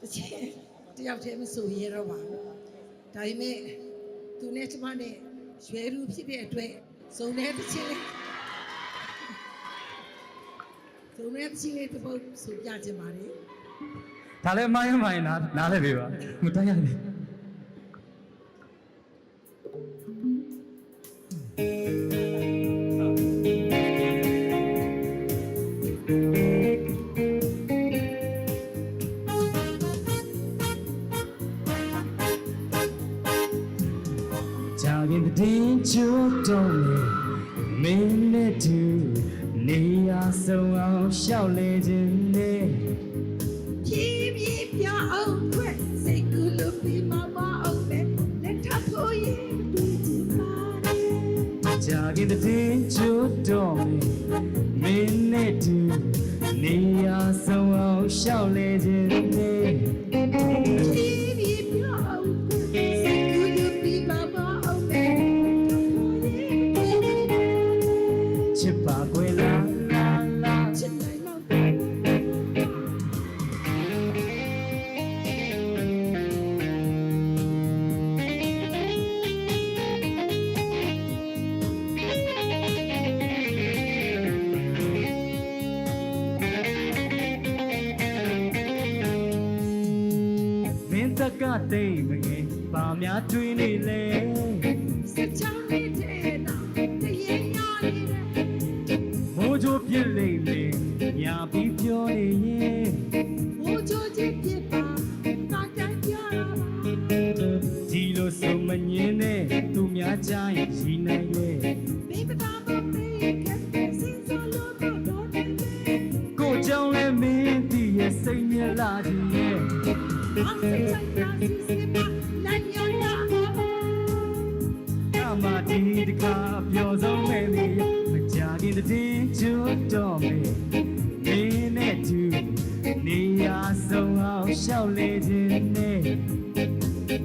တစ်ချက်တယောက်တည်းမဆိုရတော့ပါဘူးဒါပေမဲ့သူနဲ့ကျမနဲ့ရွယ်ရူဖြစ်တဲ့အတွက်စုံတဲ့တစ်ချက်လေးစုံတဲ့တစ်ချက်လေးတစ်ပုတ်ဆိုပြချင်ပါတယ်ဒါလည်းမိုင်းမိုင်းနားနားလည်းပေးပါမတိုင်းရနေ ကြာခင်တဲ့ချိုးတော့လေမင်းနဲ့တူနေရာဆုံးအောင်ရှောက်လေခြင်းနဲ့ဖြည်းဖြည်းပြောင်းအောင်ခွဲစိတ်ကူးလို့ပြီးမမအောင်ပဲလက်ထပ်ဖို့ရင်တွေ့ချင်ပါတယ်ကြာခင်တဲ့ချိုးတော့မင်းနဲ့တူနေရာဆုံးအောင်ရှောက်လေခြင်းနဲ့ တက်ကတိတ်မငယ်ပါများတွင်နေလေစချောင်းလေးတဲ့တော့တရေညာလေးတဲ့မိုးချိုးပြစ်လိမ့်လေညာပြီးပြောနေရင်ဘိုးချိုးချင်းပြပါတာတိုင်းပြောတာပါဒီလိုစုံမငင်းနဲ့သူများကြရင်ရီနိုင် မနိုင်ရတာကမဒီတခါပြောဆုံးမဲ့လေမကြခင်တည်းကျွတ်တော့မယ်မင်းနဲ့သူနေရာဆုံးအောင်ရှောက်လေခြင်းနဲ့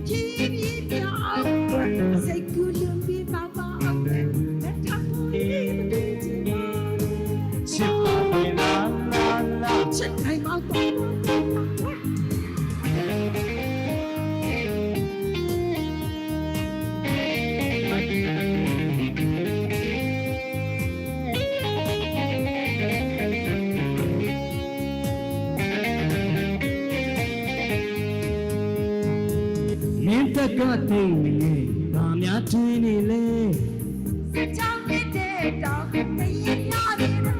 ဖြည်းဖြည်းပြောင်းစိတ်ကူးလွန်ပြီးပါပါအောင်လက်ထပ်ဖို့ရင်တွေ့ချင်ပါတယ်ချစ်ပါကွယ်လားလာလာချစ်နိုင် က်ကတိတ်မငယ်ဘာများတွင်နေလဲစချောင်းလေးတဲ့တော့တရေညာလေးတဲ့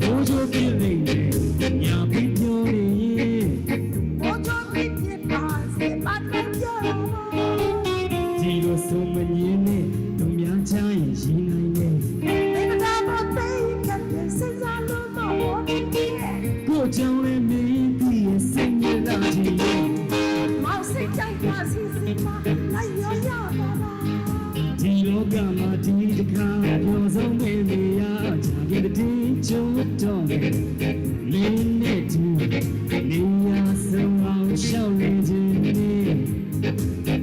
ဘိုးချိုးပြစ်လိမ့်မယ်ညာပြီးပြောနေရင်ဘိုးချိုးလေးပြပါစေပါတိုင်းပြောတာပါဒီလိုစုံမင စိတ်ကြိုက်ပါစီစီမလိုက်ရရပါပါဒီလောကမှာဒီတခါပြောဆုံးမဲ့နေရချာခဲ့တဲ့ချုံတော့မယ်မင်းနဲ့သူနေရာဆုံးအောင်ရှောက်နေခြင်းနဲ့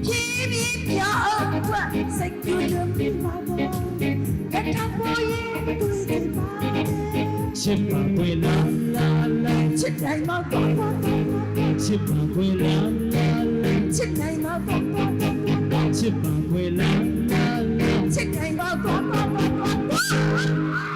ဖြည်းဖြည်းပြောင်းကွစိတ်ကူးလို့ပြပါပါလက်ထပ်ဖို့ရင်တွေ့ချင်ပါချစ်ပါကွယ်လားလာလာချစ်တိုင်းမတော့တော့ချစ်ပါကွယ်လားလာလာ ချစ်နိုင်မှာပေါ့ပေါ့ပေါ့ပေါ့ချစ်ပါခွေလမ်းလာလာချစ်နိုင်မှာပေါ့ပေါ့ပေါ့ပေါ့